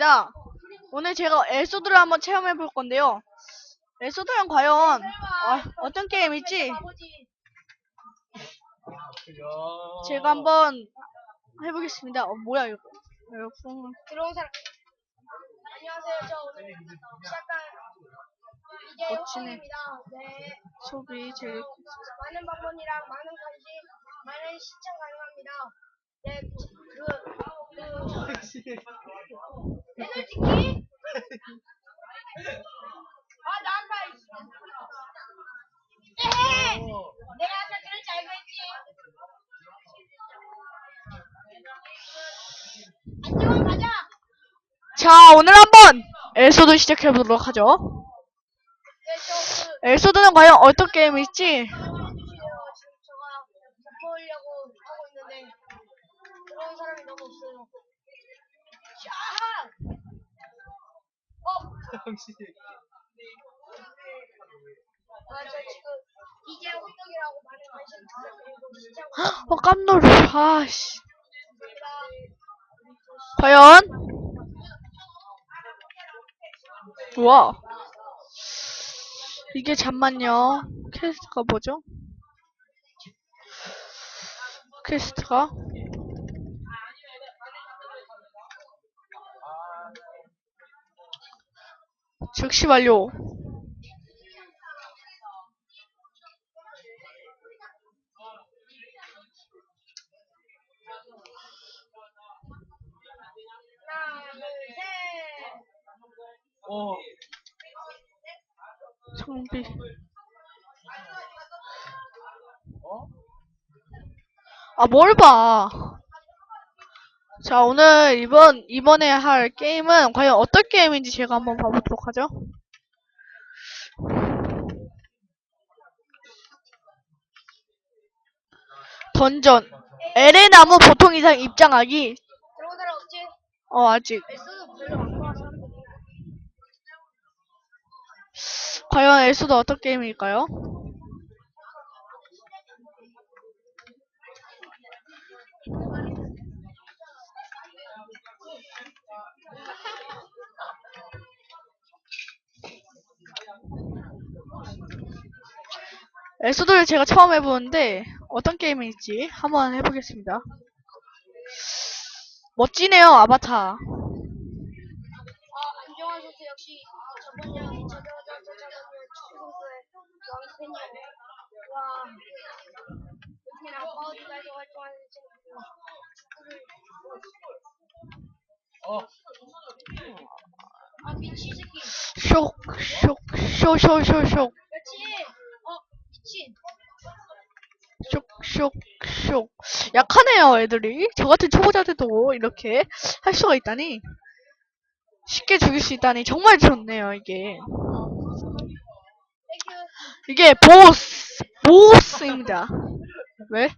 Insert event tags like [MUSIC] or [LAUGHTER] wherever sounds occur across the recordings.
반갑습니다. 오늘 제가 에소드를 한번 체험해 볼 건데요. 에소드는 과연 아, 어떤 게임일지 제가 한번 해보겠습니다. 어, 뭐야 이거? 에어컨 들어온 사람. 안녕하세요. 저 오늘 시작한 이제 멋지네. 영입니다. 네. 소비 제 많은 방문이랑 많은 관심, 많은 시청 가능합니다. 네, 그, 그, 에너지키? 아, 나한테! 내가 아까 알고? 안녕, 가자! 자, 오늘 한번 에소드 시작해 보도록 하죠. 네, 에소드는 과연 어떤 게임일지 해주세요. 지금 제가 덮어보려고 하고 있는데 들어온 사람이 너무 없어요. 샤 하! 어? 아, 저 지금 어 깜놀 아씨. 과연 우와 이게 잠만요 퀘스트가 뭐죠? 퀘스트가 즉시 완료! 어. 어? 아 뭘 봐. 자 오늘 이번 이번에 할 게임은 과연 어떤 게임인지 제가 한번 봐보도록 보도록 하죠. 던전 LA 나무 보통 이상 입장하기 어 아직 과연 엘소도 어떤 게임일까요? 에소드를 제가 처음 해보는데 어떤 게임인지 한번 해보겠습니다. 멋지네요 아바타. 쇼쇼쇼쇼쇼. 쇽. 약하네요, 애들이. 저 같은 초보자들도 이렇게 할 수가 있다니. 쉽게 죽일 수 있다니 정말 좋네요, 이게. 이게 보스, 보스입니다. 왜?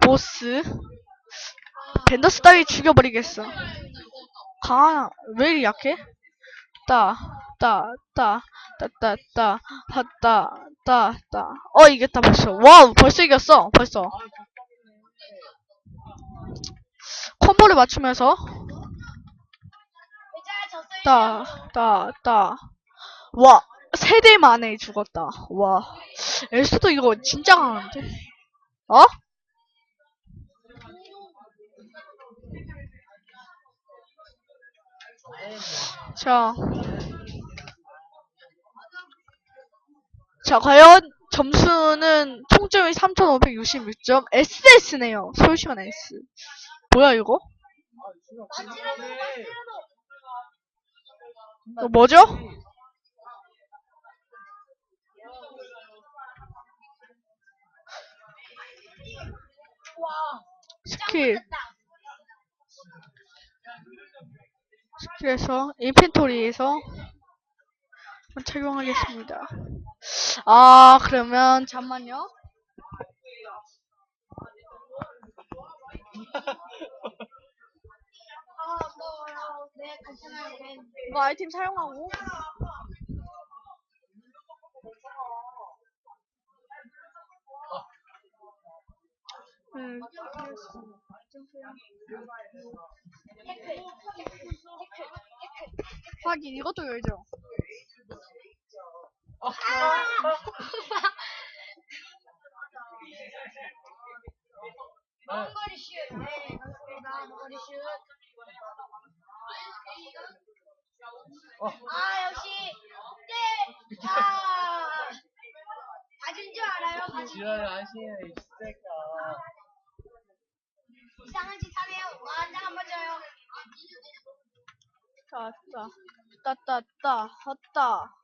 보스. 벤더스 따위 죽여버리겠어. 강한, 왜 이리 약해? 따, 따따 따따따 따따따. 어 이겼다 벌써. 와우 벌써 이겼어. 벌써. 콤보를 맞추면서. 따따따. 와 세대 만에 죽었다. 와. 엘스도 이거 진짜 강한데? 어? 자. 자, 과연 점수는 총점이 3566점. SS네요. 서울시간 S. 뭐야, 이거? 이거 뭐죠? 와. 스킬. 짱 스킬에서, 인펜토리에서 착용하겠습니다. 아, 그러면, 잠만요. 아, 뭐. 이거 아이템 사용하고. 음. 하긴 이것도 열죠. 아, 아. 네. 어. 아, 역시. 네. 아. 가진 줄 알아요? 가진 줄. 이 새끼야. 이상한 짓 하네요. 와, 짱안 맞아요. 따, 따, 따, 따, 헛다.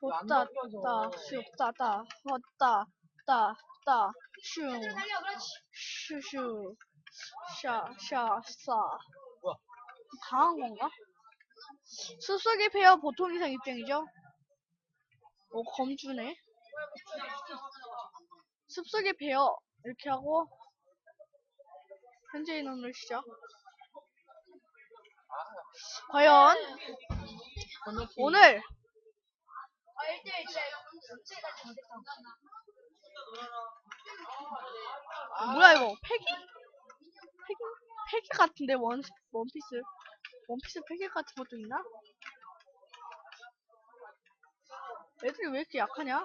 바뀌어져? 따, 슉, 따, 따, 헛다, 따, 따, 슝. 슈슈, 샤, 샤, 싸. 뭐야? 강한 건가? 숲속의 페어 보통 이상 입장이죠? 오, 검주네. 숲속의 베어 이렇게 하고 현재 인원을 시작. 과연 건너뛰기. 오늘 아, 1대1 진짜 진짜 잘됐다. 아, 뭐야 이거 패기? 패기? 패기 같은데 원 원피스 원피스 패기 같은 것도 있나? 애들이 왜 이렇게 약하냐?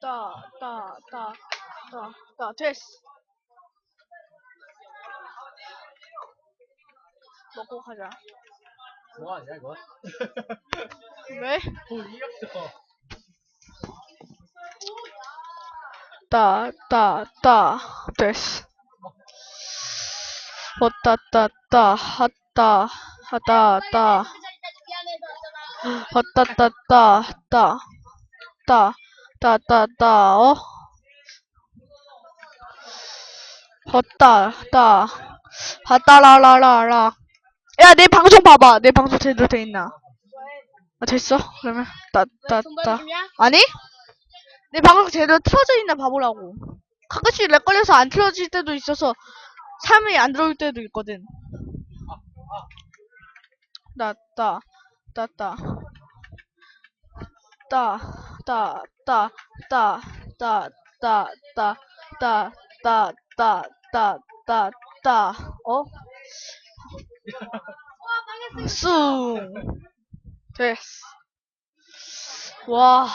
따, 따, 따, 따, 따, 됐어. 먹고 가자. [LAUGHS] 뭐 하냐 이거? 왜? 돈이 없어. 됐어. 왔다, 따, 따, 하다, 하다, 따. 왔다, 따, 따, 따, 따, 따, 따, 따, 어? 왔다, 따, 하다, 라라라라. 야, 내 방송 봐봐. 내 방송 제대로 돼 있나? 아, 됐어? 그러면, 따, 따, 따. 아니? 내 방송 제대로 틀어져 있나 봐보라고. 가끔씩 렉 걸려서 안 틀어질 때도 있어서 사람이 안 들어올 때도 있거든. 따, 따, 따, 따. 따, 따, 따, 따, 따, 따, 따, 따, 따, 따, 따, 따, 따, 어? 쑥. 됐어. 와,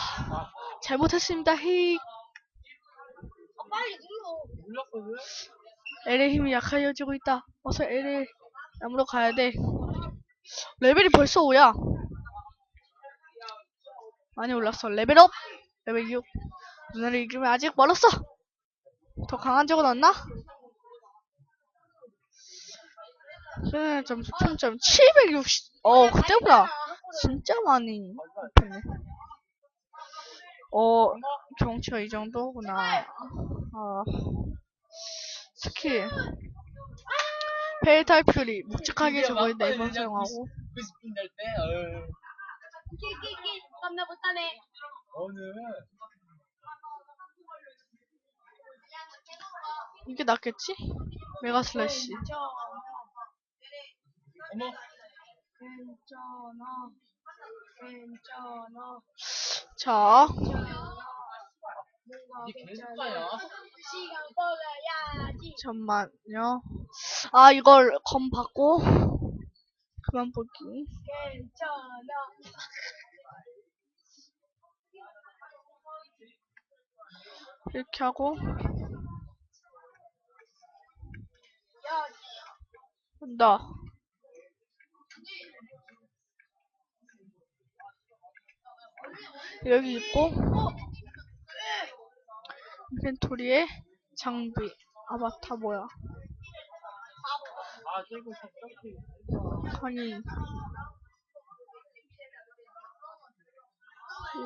잘못했습니다, 히. 어, 빨리 눌러. 몰랐거든? L의 힘이 약해지고 있다. 어서 L을 나무로 가야 돼. 레벨이 벌써 5야. 많이 올랐어. 레벨업! 레벨 6. 누나를 이기면 아직 멀었어! 더 강한 적은 없나? 네, 점수 총점 760. 어, 그때보다 진짜 많이 높네. 어, 경치가 이 정도구나. 어, 스킬. 페이탈 퓨리. 묵직하게 저걸 네번 사용하고. 90분 될 때, 어, 끼끼끼. 겁나 못하네. 오늘, 이게 낫겠지? 메가 슬래시. 괜찮아. 어머, 괜찮아. 괜찮아. 자, 이게 괜찮아. 개수가야? 시간 벌어야지. 잠만요. 아, 이걸 검 받고. 그만 보기. 괜찮아. 이렇게 하고. 야, 한다. 여기 있고. 인벤토리에 장비. 아바타 뭐야? 아. 아니.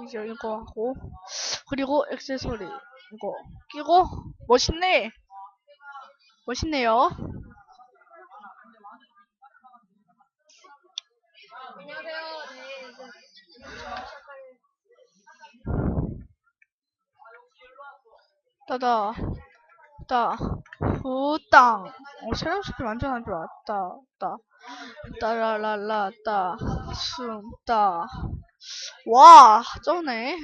이제 이거 하고. 그리고 액세서리. 이거 끼고. 멋있네. 멋있네요. 네, 이제 시작할 따다. 따. 후땅. 어, 새로운 스킬 완전 안 좋아. 따. 따. 따라라라. 따. 숨. 따. 와. 쩌네.